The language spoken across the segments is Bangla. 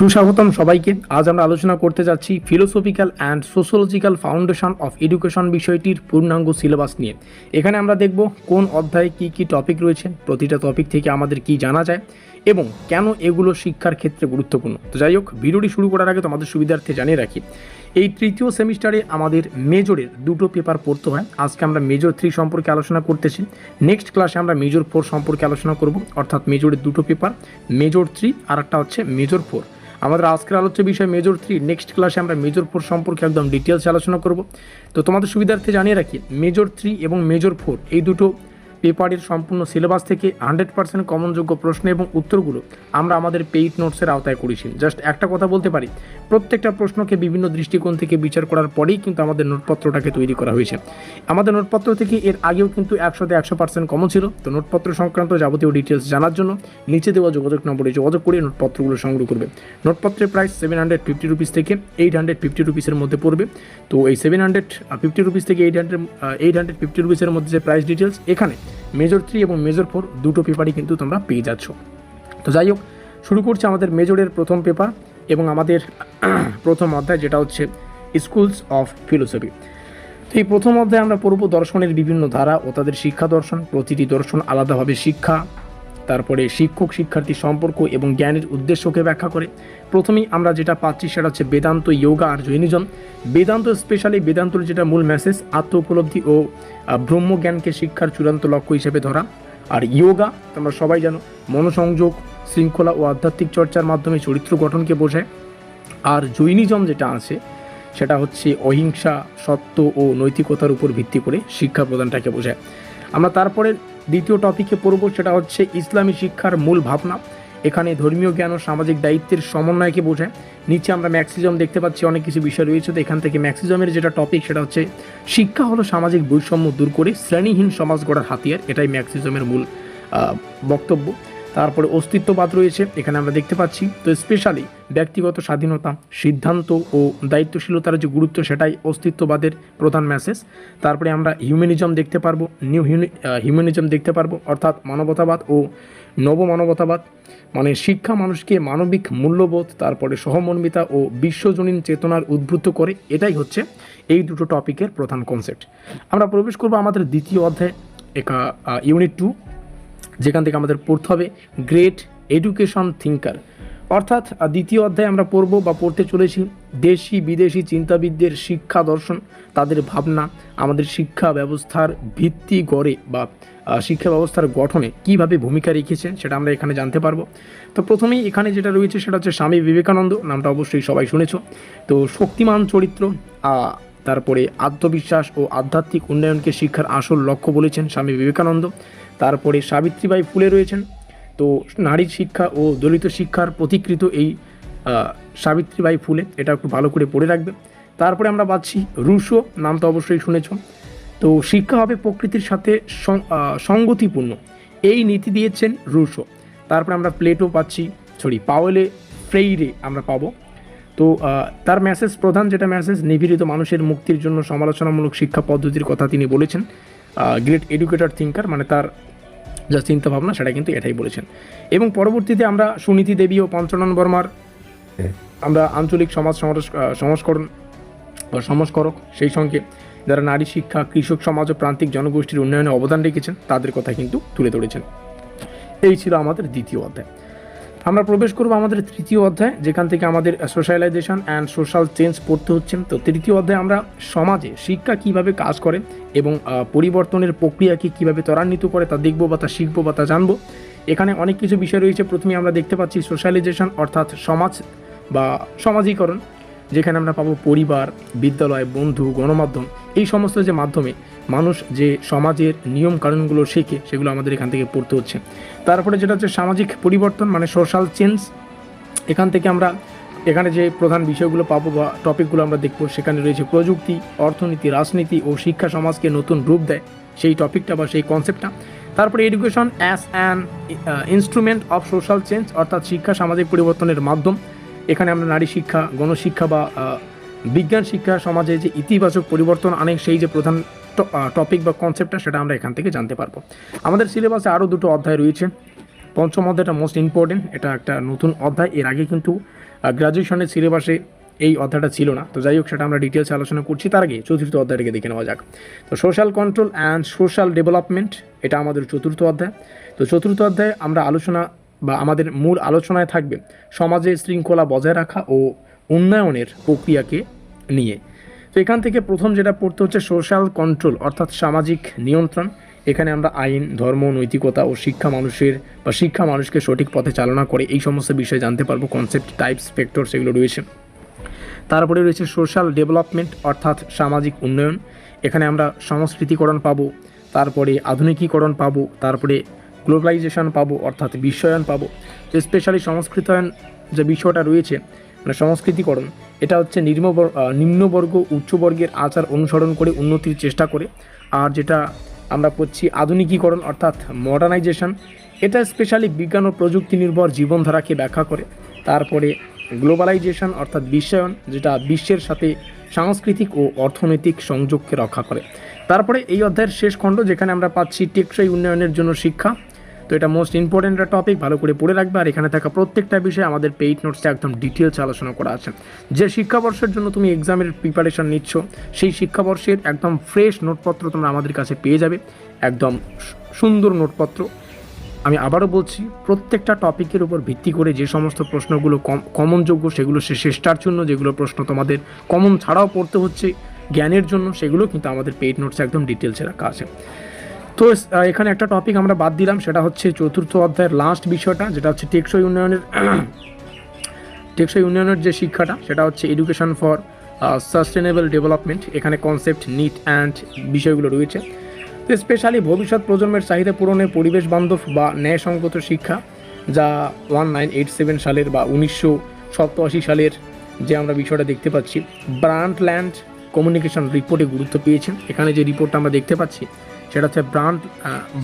সুস্বাগতম সবাইকে। আজ আমরা আলোচনা করতে যাচ্ছি philosophical and sociological foundation of education বিষয়টির পূর্ণাঙ্গ সিলেবাস নিয়ে। এখানে আমরা দেখব কোন অধ্যায়ে কি কি টপিক রয়েছে, প্রতিটা টপিক থেকে আমাদের কি জানা যায় এবং কেন এগুলো শিক্ষার ক্ষেত্রে গুরুত্বপূর্ণ। তো যাই হোক, ভিডিওটি শুরু করার আগে তোমাদের সুবিধার্থে জানিয়ে রাখি, এই তৃতীয় সেমিস্টারে আমাদের মেজরের দুটো পেপার পড়তে হয়। আজকে আমরা মেজর থ্রি সম্পর্কে আলোচনা করতেছি। নেক্সট ক্লাসে আমরা মেজর ফোর সম্পর্কে আলোচনা করব, অর্থাৎ মেজরের দুটো পেপার মেজর থ্রি আর একটা হচ্ছে মেজর ফোর আমাদের আজকের আলোচ্য বিষয় মেজর থ্রি নেক্সট ক্লাসে আমরা মেজর ফোর সম্পর্কে একদম ডিটেলস আলোচনা করব। তো তোমাদের সুবিধার্থে জানিয়ে রাখি মেজর থ্রি এবং মেজর ফোর এই দুটো পেপারের সম্পূর্ণ সিলেবাস থেকে হান্ড্রেড পার্সেন্ট কমনযোগ্য প্রশ্ন এবং উত্তরগুলো আমরা আমাদের পেইড নোটসের আওতায় করেছি। জাস্ট একটা কথা বলতে পারি, প্রত্যেকটা প্রশ্নকে বিভিন্ন দৃষ্টিকোণ থেকে বিচার করার পরেই কিন্তু আমাদের নোটপত্রটাকে তৈরি করা হয়েছে। আমাদের নোটপত্র থেকে এর আগেও কিন্তু একশোতে একশো পার্সেন্ট কমন ছিল, তো নোটপত্র সংক্রান্ত যাবতীয় ডিটেলস জানার জন্য নিচে দেওয়া যোগাযোগ নম্বরে যোগাযোগ করে নোটপত্রগুলো সংগ্রহ করবে। নোটপত্রের price seven hundred fifty rupees থেকে এইট হান্ড্রেড ফিফটি রুপিসের মধ্যে পড়বে। তো এই সেভেন হান্ড্রেড ফিফটি রুপিস থেকে eight hundred eight hundred fifty রুপিসের মধ্যে যে প্রাইস ডিটেলস এখানে মেজর থ্রি এবং মেজর ফোর দুটো পেপারই কিন্তু তোমরা পেয়ে যাচ্ছ। তো যাই হোক, শুরু করছে আমাদের মেজরের প্রথম পেপার এবং আমাদের প্রথম অধ্যায় যেটা হচ্ছে স্কুলস অফ ফিলোসফি তো এই প্রথম অধ্যায়ে আমরা পড়ব দর্শনের বিভিন্ন ধারা ও তাদের শিক্ষা দর্শন, প্রতিটি দর্শন আলাদাভাবে শিক্ষা তারপরে শিক্ষক শিক্ষার্থী সম্পর্ক এবং জ্ঞানের উদ্দেশ্যকে ব্যাখ্যা করে। প্রথমেই আমরা যেটা পাচ্ছি সেটা হচ্ছে বেদান্ত যোগা আর জৈনিজম বেদান্ত স্পেশালি বেদান্তর যেটা মূল মেসেজ আত্ম উপলব্ধি ও ব্রহ্মজ্ঞানকে শিক্ষার চূড়ান্ত লক্ষ্য হিসেবে ধরা। আর ইয়োগা তোমরা সবাই জানো, মনোসংযোগ, শৃঙ্খলা ও আধ্যাত্মিক চর্চার মাধ্যমে চরিত্র গঠনকে বোঝায়। আর জৈনিজম যেটা আছে, সেটা হচ্ছে অহিংসা, সত্য ও নৈতিকতার উপর ভিত্তি করে শিক্ষা প্রদানটাকে বোঝায়। আমরা তারপরে দ্বিতীয় টপিকে পড়ব, সেটা হচ্ছে ইসলামী শিক্ষার মূল ভাবনা। এখানে ধর্মীয় জ্ঞান ও সামাজিক দায়িত্বের সমন্বয়কে বোঝায়। নিচে আমরা ম্যাক্সিজম দেখতে পাচ্ছি অনেক কিছু বিষয় রয়েছে, তো এখান থেকে ম্যাক্সিজমের যেটা টপিক সেটা হচ্ছে শিক্ষা হলো সামাজিক বৈষম্য দূর করে শ্রেণীহীন সমাজ গড়ার হাতিয়ার, এটাই ম্যাক্সিজমের মূল বক্তব্য। তারপরে অস্তিত্ববাদ রয়েছে, এখানে আমরা দেখতে পাচ্ছি। তো স্পেশালি ব্যক্তিগত স্বাধীনতা, সিদ্ধান্ত ও দায়িত্বশীলতার যে গুরুত্ব, সেটাই অস্তিত্ববাদের প্রধান মেসেজ তারপরে আমরা হিউম্যানিজম দেখতে পারব নিউ হিউম্যানিজম দেখতে পারব, অর্থাৎ মানবতাবাদ ও নবমানবতাবাদ। মানে শিক্ষা মানুষকে মানবিক মূল্যবোধ, তারপরে সহমর্মিতা ও বিশ্বজনীন চেতনার উদ্বুদ্ধ করে, এটাই হচ্ছে এই দুটো টপিকের প্রধান কনসেপ্ট আমরা প্রবেশ করব আমাদের দ্বিতীয় অধ্যায়, একা ইউনিট টু যেখান থেকে আমাদের পড়তে হবে গ্রেট এডুকেশন থিঙ্কার অর্থাৎ দ্বিতীয় অধ্যায়ে আমরা পড়ব বা পড়তে চলেছি, দেশি বিদেশি চিন্তাবিদদের শিক্ষা দর্শন, তাদের ভাবনা, আমাদের শিক্ষা ব্যবস্থার ভিত্তি গড়ে বা শিক্ষা ব্যবস্থার গঠনে কীভাবে ভূমিকা রেখেছেন, সেটা আমরা এখানে জানতে পারব। তো প্রথমেই এখানে যেটা রয়েছে, সেটা হচ্ছে স্বামী বিবেকানন্দ, নামটা অবশ্যই সবাই শুনেছ। তো শক্তিমান চরিত্র তারপরে আত্মবিশ্বাস ও আধ্যাত্মিক উন্নয়নকে শিক্ষার আসল লক্ষ্য বলেছেন স্বামী বিবেকানন্দ। তারপরে সাবিত্রীবাই ফুলে রয়েছেন। তো নারীর শিক্ষা ও দলিত শিক্ষার প্রতিকৃত এই সাবিত্রীবাই ফুলে, এটা একটু ভালো করে পড়ে রাখবে। তারপরে আমরা পাচ্ছি রুশো, নাম তো অবশ্যই শুনেছ। তো শিক্ষা হবে প্রকৃতির সাথে সঙ্গতিপূর্ণ। এই নীতি দিয়েছেন রুশো। তারপরে আমরা প্লেটো পাচ্ছি, সরি, পাওয়েলে ফ্রেইরে আমরা পাবো। তো তার মেসেজ প্রধান, যেটা মেসেজ নিপীড়িত মানুষের মুক্তির জন্য সমালোচনামূলক শিক্ষা পদ্ধতির কথা তিনি বলেছেন। গ্রেট এডুকেটর থিঙ্কার মানে তার যা চিন্তাভাবনা সেটা কিন্তু এটাই বলেছেন। এবং পরবর্তীতে আমরা সুনীতি দেবী ও পঞ্চনন বর্মার আমরা আঞ্চলিক সমাজ সংস্করণ বা সংস্করক, সেই সঙ্গে যারা নারী শিক্ষা, কৃষক সমাজ ও প্রান্তিক জনগোষ্ঠীর উন্নয়নে অবদান রেখেছেন, তাদের কথা কিন্তু তুলে ধরেছেন। এই ছিল আমাদের দ্বিতীয় অধ্যায়। আমরা প্রবেশ করব আমাদের তৃতীয় অধ্যায়, যেখান থেকে আমাদের সোশ্যালাইজেশন অ্যান্ড সোশ্যাল চেঞ্জ পড়তে হচ্ছে। তো তৃতীয় অধ্যায়ে আমরা সমাজে শিক্ষা কীভাবে কাজ করে এবং পরিবর্তনের প্রক্রিয়াকে কীভাবে ত্বরান্বিত করে তা দেখব বা তা শিখব বা তা জানব। এখানে অনেক কিছু বিষয় রয়েছে। প্রথমে আমরা দেখতে পাচ্ছি সোশ্যালাইজেশন অর্থাৎ সমাজ বা সমাজীকরণ। যেখানে আমরা পাবো পরিবার, বিদ্যালয়, বন্ধু, গণমাধ্যম, এই সমস্ত যে মাধ্যমে মানুষ যে সমাজের নিয়ম কানুনগুলো শেখে, সেগুলো আমাদের এখান থেকে পড়তে হচ্ছে। তারপরে যেটা হচ্ছে সামাজিক পরিবর্তন মানে সোশ্যাল চেঞ্জ এখান থেকে আমরা এখানে যে প্রধান বিষয়গুলো পাবো বা টপিকগুলো আমরা দেখব, সেখানে রয়েছে প্রযুক্তি, অর্থনীতি, রাজনীতি ও শিক্ষা সমাজকে নতুন রূপ দেয়, সেই টপিকটা বা সেই কনসেপ্টটা তারপরে education as an instrument of social change অর্থাৎ শিক্ষা সামাজিক পরিবর্তনের মাধ্যম। এখানে আমরা নারী শিক্ষা, গণশিক্ষা বা বিজ্ঞান শিক্ষা সমাজে যে ইতিবাচক পরিবর্তন আনে, সেই যে প্রধান টপিক বা কনসেপ্টটা সেটা আমরা এখান থেকে জানতে পারব। আমাদের সিলেবাসে আরও দুটো অধ্যায় রয়েছে। পঞ্চম অধ্যায়টা মোস্ট ইম্পর্টেন্ট এটা একটা নতুন অধ্যায়। এর আগে কিন্তু গ্র্যাজুয়েশনের সিলেবাসে এই অধ্যায়টা ছিল না। তো যাই হোক, সেটা আমরা ডিটেলসে আলোচনা করছি। তার আগে চতুর্থ অধ্যায়টাকে দেখে নেওয়া যাক। তো social control and social development এটা আমাদের চতুর্থ অধ্যায়। তো চতুর্থ অধ্যায়ে আমরা আলোচনা বা আমাদের মূল আলোচনায় থাকবে সমাজে শৃঙ্খলা বজায় রাখা ও উন্নয়নের প্রক্রিয়াকে নিয়ে। তো এখান থেকে প্রথম যেটা পড়তে হচ্ছে সোশ্যাল কন্ট্রোল অর্থাৎ সামাজিক নিয়ন্ত্রণ। এখানে আমরা আইন, ধর্ম, নৈতিকতা ও শিক্ষা মানুষের বা শিক্ষা মানুষকে সঠিক পথে চালনা করে এই সমস্ত বিষয়ে জানতে পারব। কনসেপ্ট টাইপস ফ্যাক্টর সেগুলো রয়েছে। তারপরে রয়েছে সোশ্যাল ডেভেলপমেন্ট অর্থাৎ সামাজিক উন্নয়ন। এখানে আমরা সংস্কৃতিকরণ পাবো, তারপরে আধুনিকীকরণ পাবো, তারপরে গ্লোবালাইজেশন পাবো, অর্থাৎ বিশ্বায়ন পাবো। স্পেশালি সংস্কৃতায়ন যে বিষয়টা রয়েছে মানে সংস্কৃতিকরণ, এটা হচ্ছে নিম্ন নিম্নবর্গ, উচ্চবর্গের আচার অনুসরণ করে উন্নতির চেষ্টা করে। আর যেটা আমরা করছি আধুনিকীকরণ, অর্থাৎ মডার্নাইজেশন, এটা স্পেশালি বিজ্ঞান ও প্রযুক্তি নির্ভর জীবনধারাকে ব্যাখ্যা করে। তারপরে গ্লোবালাইজেশন, অর্থাৎ বিশ্বায়ন যেটা বিশ্বের সাথে সাংস্কৃতিক ও অর্থনৈতিক সংযোগকে রক্ষা করে। তারপরে এই অধ্যায়ের শেষ খণ্ড, যেখানে আমরা পাচ্ছি টেকসই উন্নয়নের জন্য শিক্ষা। তো এটা মোস্ট ইম্পর্টেন্ট একটা টপিক ভালো করে পড়ে রাখবে। আর এখানে থাকা প্রত্যেকটা বিষয়ে আমাদের পেইড নোটসে একদম ডিটেলস আলোচনা করা আছে। যে শিক্ষাবর্ষের জন্য তুমি এক্সামের প্রিপারেশন নিচ্ছ, সেই শিক্ষাবর্ষের একদম ফ্রেশ নোটপত্র তোমরা আমাদের কাছে পেয়ে যাবে। একদম সুন্দর নোটপত্র। আমি আবারও বলছি, প্রত্যেকটা টপিকের উপর ভিত্তি করে যে সমস্ত প্রশ্নগুলো কম কমনযোগ্য সেগুলো সে শেষটার জন্য, যেগুলো প্রশ্ন তোমাদের কমন ছাড়াও পড়তে হচ্ছে জ্ঞানের জন্য, সেগুলো কিন্তু আমাদের পেইড নোটসে একদম ডিটেলসে রাখা আছে। তো এখানে একটা টপিক আমরা বাদ দিলাম, সেটা হচ্ছে চতুর্থ অধ্যায়ের লাস্ট বিষয়টা, যেটা হচ্ছে টেকসই উন্নয়নের টেকসই উন্নয়নের যে শিক্ষাটা, সেটা হচ্ছে এডুকেশন ফর সাস্টেনেবল ডেভেলপমেন্ট এখানে কনসেপ্ট নিট অ্যান্ড বিষয়গুলো রয়েছে। তো স্পেশালি ভবিষ্যৎ প্রজন্মের চাহিদা পূরণে পরিবেশ বান্ধব বা ন্যায়সঙ্গত শিক্ষা, যা ওয়ান নাইন এইট সেভেন সালের বা উনিশশো সপ্তাশি সালের যে আমরা বিষয়টা দেখতে পাচ্ছি ব্রান্ড ল্যান্ড কমিউনিকেশন রিপোর্টে গুরুত্ব পেয়েছেন এখানে যে রিপোর্টটা আমরা দেখতে পাচ্ছি সেটা হচ্ছে brand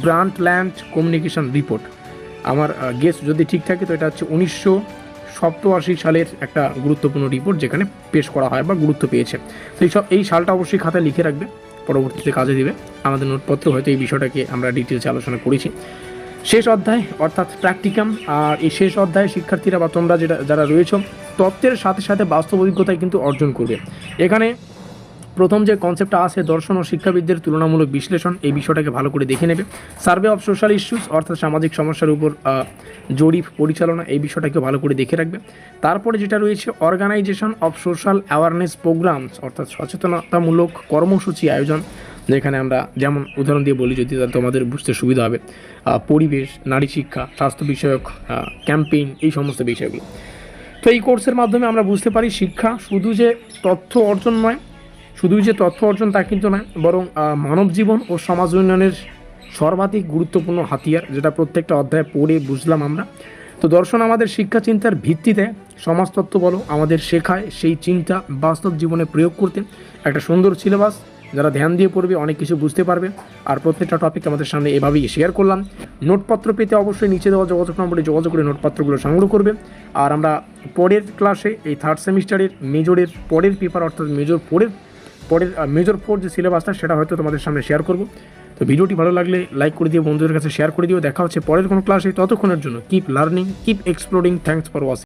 brand land communication report. আমার গেস্ট যদি ঠিক থাকে, তো এটা হচ্ছে উনিশশো সপ্তআশি সালের একটা গুরুত্বপূর্ণ রিপোর্ট যেখানে পেশ করা হয় বা গুরুত্ব পেয়েছে। এই সব, এই সালটা অবশ্যই খাতায় লিখে রাখবে, পরবর্তীতে কাজে দিবে। আমাদের নোটপত্র হয়তো এই বিষয়টাকে আমরা ডিটেলসে আলোচনা করেছি। শেষ অধ্যায়, অর্থাৎ প্র্যাকটিকাম, আর এই শেষ অধ্যায়ে শিক্ষার্থীরা বা তোমরা যেটা, যারা রয়েছ, তত্ত্বের সাথে সাথে বাস্তব অভিজ্ঞতায় কিন্তু অর্জন করবে। এখানে প্রথম যে কনসেপ্টটা আছে দর্শন ও শিক্ষাবিদদের তুলনামূলক বিশ্লেষণ, এই বিষয়টাকে ভালো করে দেখে নেবে। সার্ভে অফ সোশ্যাল ইস্যুস অর্থাৎ সামাজিক সমস্যার উপর জরিপ পরিচালনা, এই বিষয়টাকে ভালো করে দেখে রাখবে। তারপরে যেটা রয়েছে organisation of social awareness programmes অর্থাৎ সচেতনতামূলক কর্মসূচি আয়োজন, যেখানে আমরা যেমন উদাহরণ দিয়ে বলি, যদি তোমাদের বুঝতে সুবিধা হবে পরিবেশ, নারী শিক্ষা, স্বাস্থ্য বিষয়ক ক্যাম্পেইন এই সমস্ত বিষয়গুলো। তো এই কোর্সের মাধ্যমে আমরা বুঝতে পারি, শিক্ষা শুধু যে তথ্য অর্জন নয় শুধুই যে তথ্য অর্জন তা কিন্তু নয় বরং মানব জীবন ও সমাজ উন্নয়নের সর্বাধিক গুরুত্বপূর্ণ হাতিয়ার যেটা প্রত্যেকটা অধ্যায়ে পড়ে বুঝলাম আমরা। তো দর্শন, আমাদের শিক্ষা চিন্তার ভিত্তিতে সমাজতত্ত্ব বলো, আমাদের শেখায় সেই চিন্তা বাস্তব জীবনে প্রয়োগ করতে। একটা সুন্দর সিলেবাস, যারা ধ্যান দিয়ে পড়বে অনেক কিছু বুঝতে পারবে। আর প্রত্যেকটা টপিক আমাদের সামনে এভাবেই শেয়ার করলাম। নোটপত্র পেতে অবশ্যই নিচে দেওয়া যোগাযোগ নম্বরে যোগাযোগ করে নোটপত্রগুলো সংগ্রহ করবে। আর আমরা পরের ক্লাসে এই থার্ড সেমিস্টারের মেজরের পরের পেপার অর্থাৎ মেজর পরের পরের মেজর ফোর যে সিলেবাসটা সেটা হয়তো তোমাদের সামনে শেয়ার করব। তো ভিডিওটি ভালো লাগলে লাইক করে দিও, বন্ধুদের কাছে শেয়ার করে দিও। দেখা হচ্ছে পরের কোনো ক্লাসে ততক্ষণের জন্য keep learning keep exploring thanks for watching